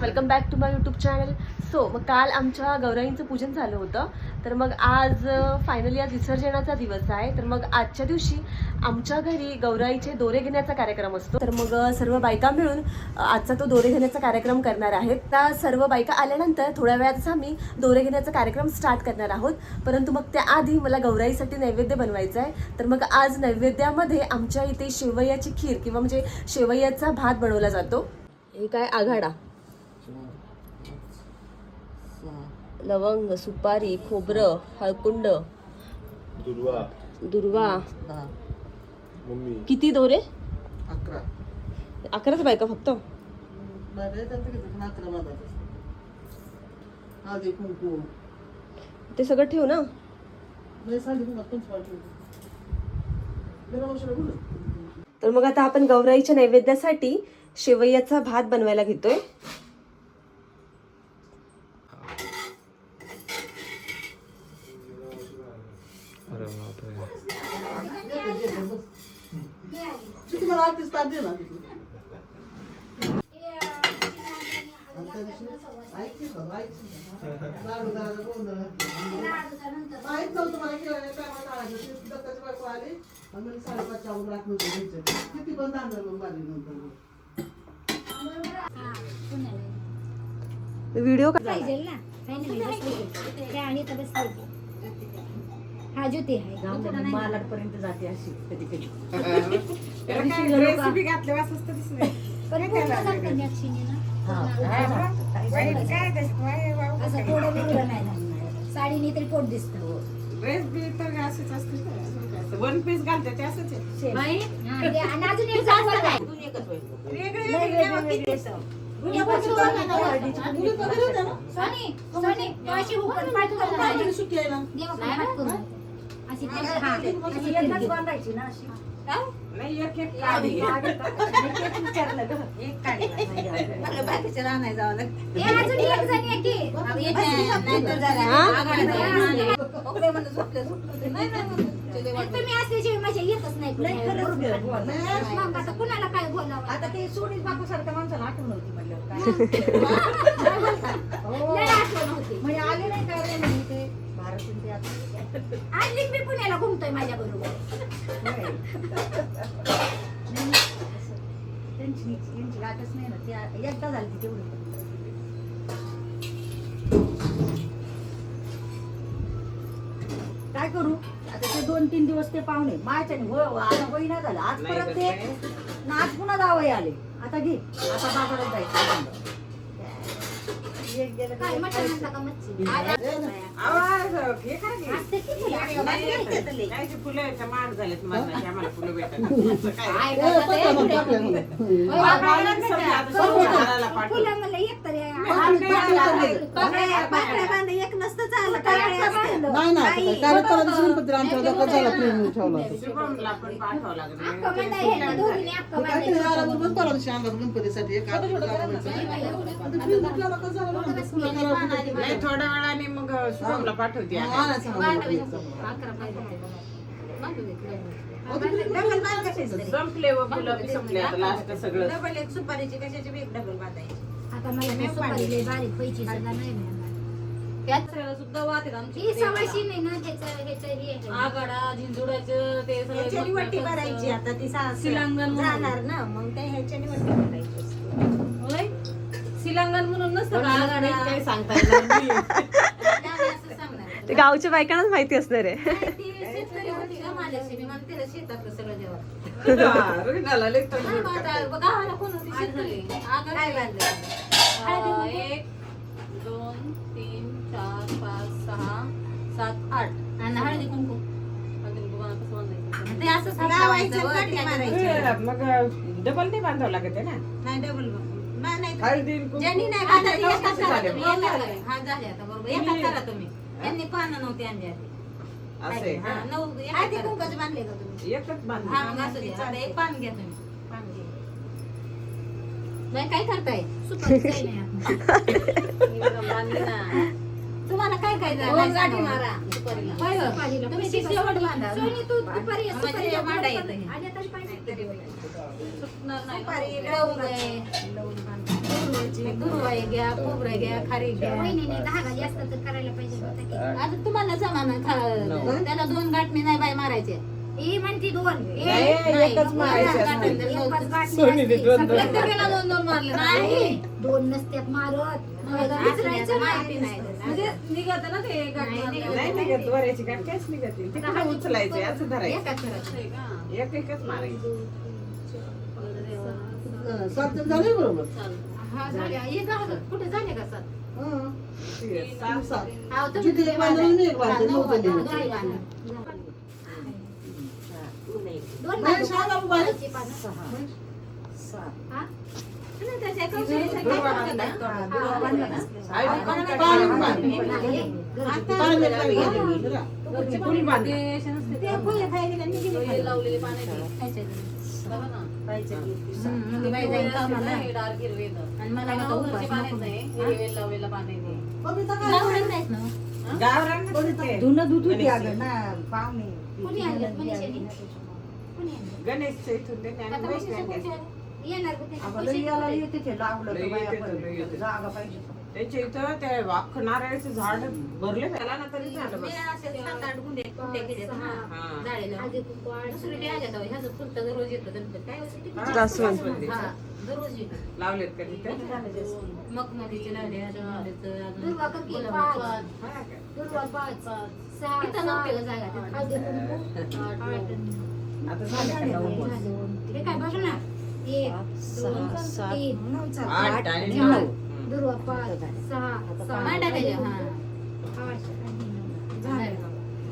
Welcome back to my YouTube channel so मग काल आमच्या गौराईंचं पूजन झालं होतं. तर मग आज फायनली आज विसर्जनाचा दिवस आहे. तर मग आजच्या दिवशी आमच्या घरी गौराईचे दोरे घेण्याचा कार्यक्रम असतो. तर मग सर्व बायका मिळून आजचा तो दोरे घेण्याचा कार्यक्रम करणार आहेत. त्या सर्व बायका आल्यानंतर थोड्या वेळातच आम्ही दोरे घेण्याचा कार्यक्रम स्टार्ट करणार आहोत. परंतु मग त्याआधी मला गौराईसाठी नैवेद्य बनवायचा आहे. तर मग आज नैवेद्यामध्ये आमच्या इथे शेवयाची खीर किंवा म्हणजे शेवयाचा भात बनवला जातो. हे काय आघाडा? लवंग सुपारी खोबरं हळकुंड. दुर्वा. दुर्वा. मम्मी. किती दोरे? अकरा. अकराच बायका फक्त? ते सगळं ठेव ना. तर मग आता आपण गौराईच्या नैवेद्यासाठी शेवयाचा भात बनवायला घेतोय अरे बापरे किती मला आरतीच ताट दे ना तिथे. आणि त्या दिवशी ऐकते का? ऐकते का? लाडू द्यायला, गोंधळ घातला. माहीत नव्हतं मला की? काय मला आणायचं. ती दत्ताची बायको आली आणि म्हणे साडेपाचच्या अगोदर आत नव्हतं घ्यायचं. किती पण तांदळ मग माझी नंतर व्हिडिओ पाहिजे ना काही नाही आहे तर हा ज्योती आहे मालाडपर्यंत जाते अशी कधी कधी रेसिपी पण अक्षीने ना काय वाव असं थोडं वेगळं नाही साडीने तरी पोट दिसतं. ड्रेस बी तर असेच असते वन पीस घालते ते असंच हा, आणि अजून एक हे. सुट्टी. अशी हा, एकच. बांधायची ना अशी. नाही एक एक काढी खरंच ग, बोल. कुणाला काय बोलावं? आता ते सोनीच बापू सारख्या माणसाला आठवण होती म्हणलं काय? लय आठवण होती. म्हणजे आले नाही काय रे म्हणे ते? आता. आज मी पुण्याला घुमतोय माझ्या बरोबर. त्यांची यांची गाठच नाही ना ते एकदा झाली ती तेवढी काय करू? आता ते दोन तीन दिवस ते पाहुणे. हो आता होई नाही झालं. आज परत ते ना आज पुन्हा जावई आले. आता घे. आता बाजारात जायचं एक गेलं काय की मटण आणता का मच्छी आवाज हे काय घे? असते की तुला? नाही येत. काय ते फुलं आहेत, महाग झालेत मरणाचे, आम्हाला फुलं भेटत नाही. असं काय? काय करता ते? बाबा, आम्ही समजा आता समोर घराला पाठवू. फुलं मला एक तरी आहे. बांगड्या बांगड्या. नाही ना आता काय कार्यक्रमाला दिसून पण तिला आमच्या डोक्यात झाला प्रेम ठेवला होता. शुभमला पण पाठवावं लागेल. अख्खं म्हणता ह्यांना दोघींनी अख्खं मग काहीतरी बांधायचं. आला तर मग परवा दिवशी आणला गणपतीसाठी एक आठ किलो लावायचं. आता प्रेम ठेवला का झालं करावं कुठे. नाही थोड्या वेळाने मग शुभमला पाठवते मग आता. हा. संपले व फुलं बी संपले आता लास्ट सगळं. आता मला ते सुपारी लय बारीक पैची सुद्धा नाही मिळणार. ही सवाशी नाही ना त्याचं ह्याचं हे आहे. आगाडा झिंजुडाचं ते ह्याच्यानी वट्टी भरायची आता ती सा- शिलांगण म्हणून. जाणार ना मग त्या ह्याच्यानी वट्टी भरायची. शिलांगण म्हणून नसतं का काही सांगता येणार नाही. त्यावेळी असं सांगणार. ते गावच्या बायकांनाच माहिती असणार आहे नाही, ती शेतकरी होती का माझ्याशी? मी म्हणते तिला शेतातलं सगळं जेवण. हा, रुग्णाला लई तोंड नाही, जोड मग करतात. आता गावाला कोण होती शेतकरी आगाडा. काय बांधलं अं, एक दोन तीन चार पाच सहा सात आठ आणि हळदी कुंकू. हळदी कुंकू बांधा कसं बांधायचं? ते असं लावायचं कटी मारायची मग डबल नाही बांधावं लागत आहे ना नाही डबल नाही नाही हळदी कुंकू. ज्यांनी नाही आता बांधलं ते ते एकाच कसं करा झालं? तुम्ही, एकाच करा. हा, झाले आता बरोबर. एकाच करा तुम्ही. त्यांनी पानं नव्हती आणली आधी. असे हा, हा. नऊ, एकाच हळदी करा. कुंकाचे बांधले का तुम्ही एकच बांध हा, मग असू दे. आता एक पान घ्या तुम्ही. पान घ्या. नाही, काय करताय सुपारीच काही नाही आता. मी बघा बांधली ना तुम्हाला काय काय दोन झालं गाठी मारा सुपारीला. होय, होय. सुपारीला. तुम्ही ती शेवट बांधा सोनी, तू दुपारी म्हणजे मांडा येतं. पाहिजे. सुटणार नाही. सुपारी लवंग आहे दुर्वा घ्या खोबरं घ्या खारी घ्या वहिनीने धागा जास्त तर करायला पाहिजे होता की. आता तुम्हाला जमाना खा- त्याला दोन गाठणे नाही बाय मारायचे. ही म्हणती दोन. नाही, एकच मारायचे एकच असते. गाठी असते. प्रत्येकाला दोन दोन मारले. नाही. दोन नसत्यात मारत. माहिती नाही नाही. म्हणजे निघत ना ते गाठ नाही. नाही निघत वरायची गाठ काहीच निघत नाही. तिकडे उचलायचं असं धरायचं? एक एकच मारायचं. झाले बरोबर. हा झाले हे झालं कुठे झाले का सर हं. सात सात. हा तुम्ही जिथे एक आणि एक बांधलं, नऊ जणी होते. दोन नाही, बाजू. शाळा बाबू बाहेर. खायची पानं. हा? नाही, त्याच्या काय करायचं नाही. दुर्वा बांधला ना? आई पाणी बांधलं. पाणी. नाही, आता पाणी पाणी गेलं, गेलं. घरचे कोणी बांधलं? ते ते? फुले खायला गेले वेल खायला. लावलेली पाण्याची खायचे. येतं. आणि मला उपास नको. हे गावरान ना गावरान. धुणं धुत होती अगं ना पाहुणे कोणी आणलं कोणी इथून ते आता? येणार का पैसे याला? येते ते लावलं तर बाया येते. जागा पाहिजे त्याच्या इथं ते अख्खं नारळाचं झाड भरले त्याला ना तरी झालं मी बस सात आठ. हा. तेव्हा. काय? हा, जास्वंद. हा. लावलेत का तिथे लावले, अजून लावलेत, अजून दुर्वा किती? गुलाब. पाच. हा का? दुर्वा पाच. सहा, इथं नव्हते सात. गं जागा तिथं. हळदी कुंकू. आठ. आता झालं का नऊ मग? हे काय बघ ना एक दोन तीन आठ आणि नऊ. दुर्वा पाच सहा सात, मांडा त्याच्या, हा. आठ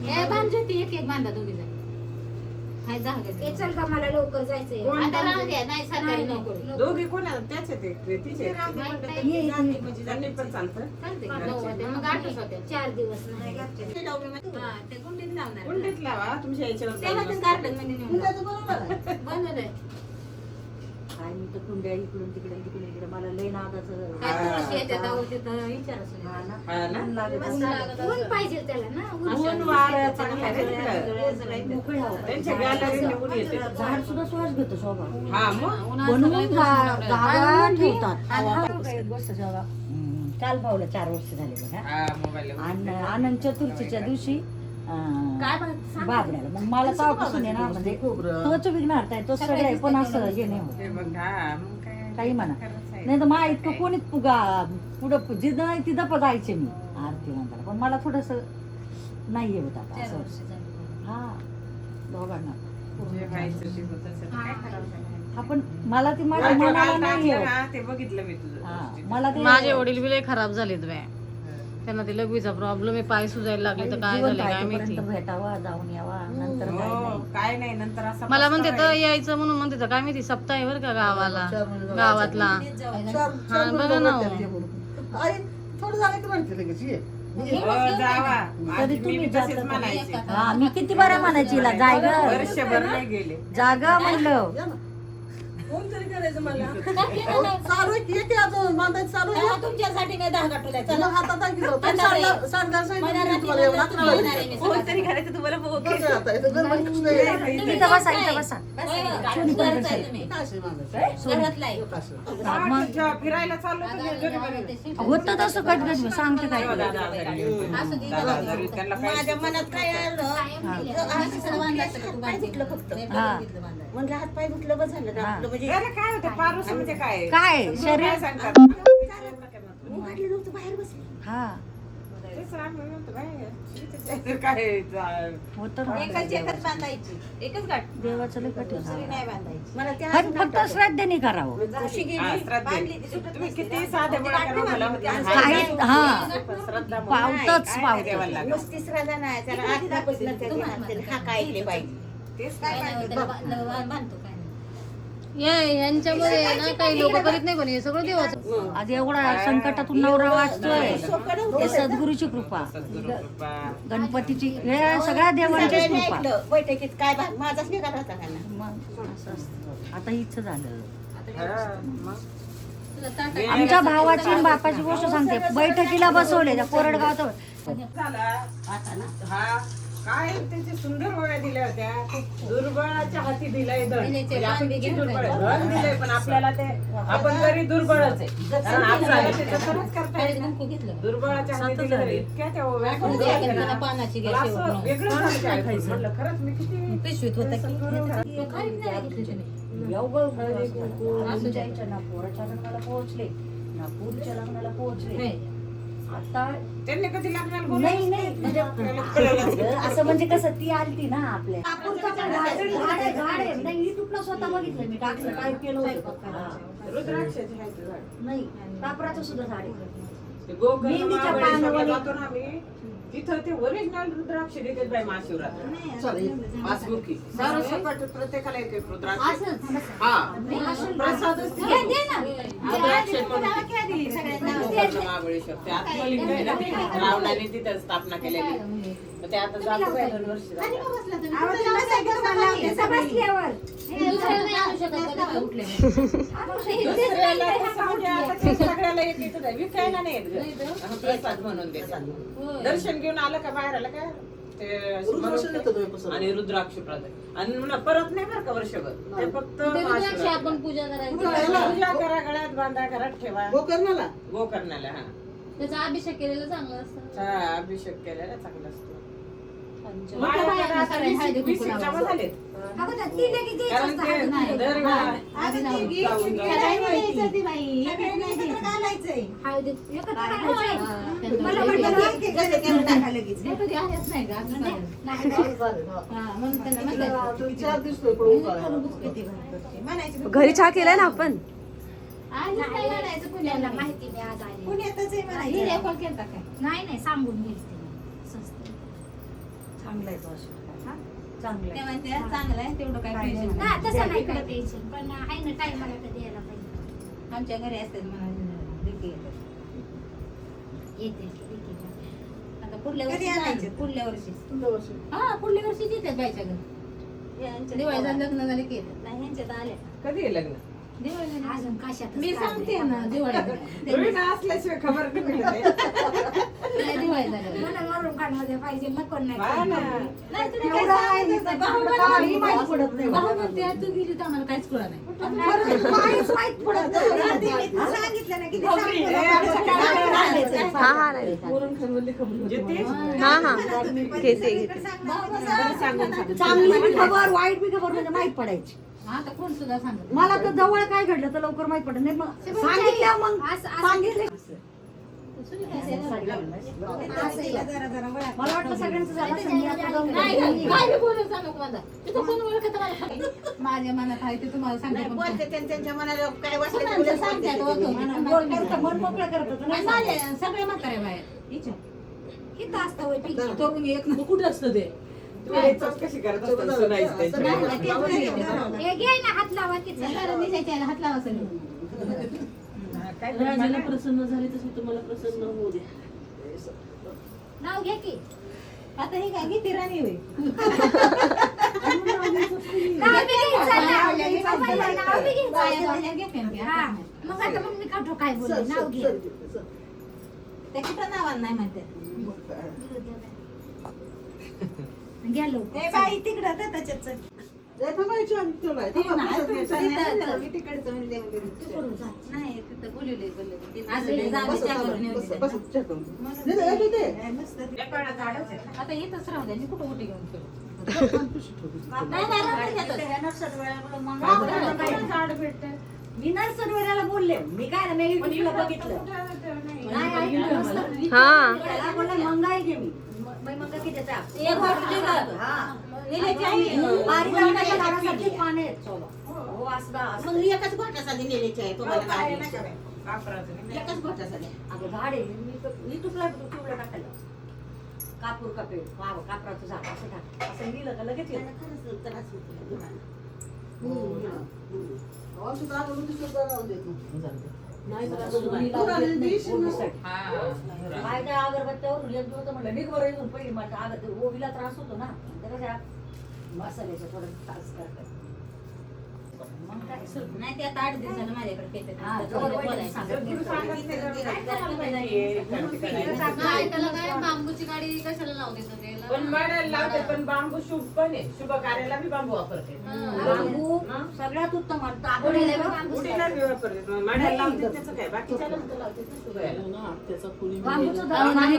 हे बांध ज्योती, एक एक बांधा दोघी जण हाय जागा हे चल का मला लवकर जायचंय. आता राहू द्या नाही सरकारी नाही, नोकरी नाही. दोघी कोण आहेत? त्याच आहेत एक, ते तिचे आहेत. त्यांनी पण चालतं. चालते. नऊ होते मग आठच होते. चार दिवस नाही. हा, ते गुंडीत लावणार. कुंडीत लावा तुमच्या याच्यावर तेव्हा. ते गार्डनमध्ये नेऊन कुंड्याचं बरोबर आहे. बनवलंय. काय मी तर कुंड्या इकडून तिकडे तिकडे इकडे मला तिथं विचारायचं हा ना. हा ना? ऊन लागत ऊन लागत ऊन असं. पाहिजे त्याला ना. ऊन ऊन वारं चांगलं आहे रे तिकडं. मोकळं हवं. त्यांच्या गॅलरी निघून येते. झाड सुद्धा श्वास घेतो शोभा हा मग? बनवून लय आणि ठेवतात. आणि हा. एक गोष्ट जेव्हा हम्म, काल पावलं चार वर्ष झाले बघा. हा मोबाईल आणि आनंद चतुर्थीच्या दिवशी काय पण सांग. बाबड्याला. मग मला तेव्हापासून आहे ना म्हणजे तोच विघ्नार्थ आहे तो सगळं आहे पण असं हे नाही होत. हा काही म्हणा. नाही तर मा इतकं कोणीच पुगा पुढं जिथं नाही तिथं पण जायचे मी. आरती नंतर पण मला थोडस नाही होत आता चार असं. हा दोघांना? आपण मला ती माझ्या मनाला होत. ते बघितलं मी तुझं हा. मला ते माझे वडील बी लय खराब झालेत बाय त्यांना ते लघवीचा प्रॉब्लेम आहे पाय सुजायला लागले तर काय झालं काय माहिती भेटावा जाऊन यावा नंतर काय हो, नाही. काय नाही नंतर असं मला म्हणते तर. यायचं म्हणून म्हणते तर काय माहिती सप्ताह आहे बरं का गावाला. गावातला चार- हा, चार बघा ना हो. ते म्हणून. आई थोडं झालं की म्हणते लगेच ये. ये. हो, जावा तरी आधी मी तुम्ही बी जाता तसेच का? म्हणायचे हा मी किती बऱ्या म्हणायची हिला, जाय ग वर्षभर नाही गेले जागा म्हणलं या ना. फोन तरी करायचं मला चालू आहे की ये की अजून बांधायचं चालू आहे तेव्हा तुमच्यासाठी दहा चला हातात जाऊ. आता सांगा- सांगा सांगितलं मला मी रात्री तुम्हाला एवढं म्हणलं, हात येणार आहे मी लावायचं. सकाळी. करायचं तुम्हाला कसं आहे आता? इथं गणपती कृष्ण आहे. इथं बसा इथं बसा होय, होय. घरचं आहे तुम्ही. काय असे मागायचं? घरातलं आहे. कसं? मग जेव्हा फिरायला चाललो होतो ते घरी बघितलं. होतं तसं कटकट सांगते काय. असू दे, दादा त्यांना माझ्या मनात काय आलं असं बांधायचं का तू बांधते? हा. म्हणलं हात पाय धुतलं बस झालं. आपलं म्हणजे त्याला काय होतं? पारूस म्हणजे काय? काय? शरीर? सांगतात? उघडली नव्हतं बाहेर बसली. हा. तेच काय होतं एकच एकच बांधायची. एकच गाठ. देवाचं लय कठीण दुसरी आहे. नाही बांधायची. मला त्या पण फक्त श्रद्धेने करावं. गेली. बांधली ती सुटत तुम्ही. किती साधे हा. श्रद्धा म्हणून. पावतच पावतं. नुसती श्रद्धा नाही त्याला हा काय पाहिजे? तेच काय नाही बांधतो काय नाही. या यांच्यामध्ये ना काही लोक करीत नाही पण हे सगळं देवाचं. आज एवढा संकटातून नवरा वाचतोय. हे सद्गुरूची कृपा. गणपतीची हे सगळ्या देवांची सगळ्यांनी कृपा. ऐकलं बैठकीत काय भाग माझाच निघाला होता का ना मग असं असतं. आता हिच झालं. हा, मग? आमच्या भावाची आणि बापाची गोष्ट सांगते. बैठकीला बसवले त्या कोरडगावात झाला. हा. काय त्याचे सुंदर वळ्या दिल्या होत्या. दुर्बळाच्या हाती दिलाय धन म्हणजे आपण किती दुर्बळ आहे. धन दिलंय पण आपल्याला ते आपण तरी दुर्बळच आहे. कारण आपल्याला ते तसंच करता येत नाही. दुर्बळाच्या हाती दिलं तरी इतक्या त्या ना. पानाची मला असं वेगळं झालं काय म्हणलं खरंच मी किती पिशवीत होता असं करून घरात आमच्या इथं ना पोराच्या लग्नाला पोहोचले. ना पोरीच्या लग्नाला पोहोचले. आता त्यांनी कधी? नाही नाही म्हणजे असं म्हणजे कसं ती आलती ना आपल्या आहे, आहे. नाही युट्यूबला स्वतः बघितलं मी टाकलं काय केलं होतं. रुद्राक्षाचे आहेत ते झाड. नाही कापराचं सुद्धा झाड आहे ते गोकर्ण मेहंदीच्या महाबळेश्वरला पानावर- जातो ना आम्ही तिथं ते ओरिजिनल रुद्राक्ष देतात बाई महाशिवरात्र. सर्व सकट प्रत्येकाला एक एक रुद्राक्ष. हा. प्रसादच ते. रुद्राक्ष पण गोकर्ण महाबळेश्वर. ते आत्मलिंग आहे ना ते रावणाने तिथं स्थापना केलेली. मग ते आता जातो बाई दोन वर्ष झाली. दुसऱ्याला कसं म्हणजे आता ते सगळ्याला एक एकच आहे. विकायला नाही येत गं. हा, प्रसाद म्हणून देतात दर्शन घेऊन आलं का बाहेर आलं का? ते आणि रुद्राक्ष प्रसाद. आणि म्हणलं परत नाही बरं का वर्षभर? ते फक्त महाशिवरात्री. आपण पूजा करायची पूजा करा गळ्यात बांधा घरात ठेवा. गोकर्णाला? गोकर्णाला हा. त्याचा अभिषेक केलेला चांगला असतं. हा, अभिषेक केलेला चांगला असतो. घरी चहा केलाय ना आपण? काय? नाही नाही सांगून चांगलं आहे तो असं. हा? चांगलं आहे. ते चांगलं आहे तेवढं काय टेन्शन नाही. हा तसं नाही काय टेन्शन पण आहे ना टाइमाला कधी यायला पाहिजे आमच्या घरी असतात म्हणा लेकी येतात. येते ठीक आहे. आता पुढल्या वर्षी पुढल्या वर्षी तुमच्या वर्षी हा पुढल्या वर्षी येतात बायच्या घरी दिवाळी लग्न झाले की येतात नाही ह्यांच्यात आले कधी आहे लग्न. अजून कशात मी सांगते ना दिवाळी असल्याशिवाय खबर. दिवाळी मला काढमध्ये पाहिजे हा ना. नाही, माहीत पडत नाही. भाऊ म्हणते, तू गेली तर आम्हाला काहीच नाही. माहीत पडत. हा हा. हा हा चांगली बी खबर वाईट बी खबर म्हणजे माहीत पडायची. आता कोण सुद्धा सांगत मला तर जवळ काय घडलं तर लवकर माहीत पडत नाही मग सांगितलं मग. सांगितले. मला वाटलं सगळ्यांचं झालं असेल. मी आता जाऊन नाही घरी. नाही, काय बी बोलत जा नको माझा तिथं कोण ओळखत मला माझ्या मनात आहे ते तुम्हाला सांगते कोणाला सांगते आता ओळखून. बोल करतं, मन मोकळं करतं तर आणि नाही माझे सगळे म्हातारे बाहेर हिच्या. इथं असतं एक कुठं असतं ते? हे घे हात लावा हात लावा सगळे. राजाला प्रसन्न झाले तसे तुम्हाला प्रसन्न होऊ द्या. नाव घ्या की. आता हे काय किती राणी होईल नाव बी घ्यायचं ना. मला नाव बी घ्यायचं. हा. मग आता मग मी काढतो काय बोलले? नाव घे ते कुठं नावाला नाही म्हणते घ्या लवकर. जय थांबायची आम्ही तुला. थांबा, बसत नाही. नाही तिथं बोलवले बोलले असं ते जाऊ दे, त्या करून येऊ दे. आता राहू द्या मी कुठं कुठे घेऊन फिरू? नाही, नाही, नाही, नाही, नाही, नर्सरी वाल्याकडं मग काय आपण बरं, काय काय झाड भेटते? मी नर्सरी वाल्याला बोलले मी काय ना मी बघितलं. नाही. ऐकलं. हा. त्याला बोलले मंगाई घे मी. म- मी मंगा देता? एक का? हा. निलेची आई. पारिजाताच्या झाडासाठी पाने आहेत सोबा. हो, असं असं. मग एकच घोटासाठी नेलेची आहे तुम्हाला काय कापराचं नाही. एकच घोटासाठी अगं झाड आहे मी युट्यूबला टाकायला कापूर कापे वाव कापराचं झाड असं टाक असं लिहिलं का लगेच येतं. राहू देत नाही. काय त्या अगरबत्त्यावर एक दिवस म्हणलं निघ बरं इथून पहिली माझ्या अगं ओवीला त्रास होतो ना. त्या कशा? मसाल्याच्या थोडं त्रास करतात. मग काय? सर. नाही ते आता आठ माझ्याकडे बोलायचं. काय त्याला काय? बांबूची गाडी कशाला लावते? पण मळ्याला लावते पण बांबू शुभ पण आहे. शुभ कार्याला बी बांबू वापरते. बांबू सगळ्यात उत्तम उडीला वापरते. मळ्याला लावते त्याचं काय? लावते. बांबूचं दळण आहे.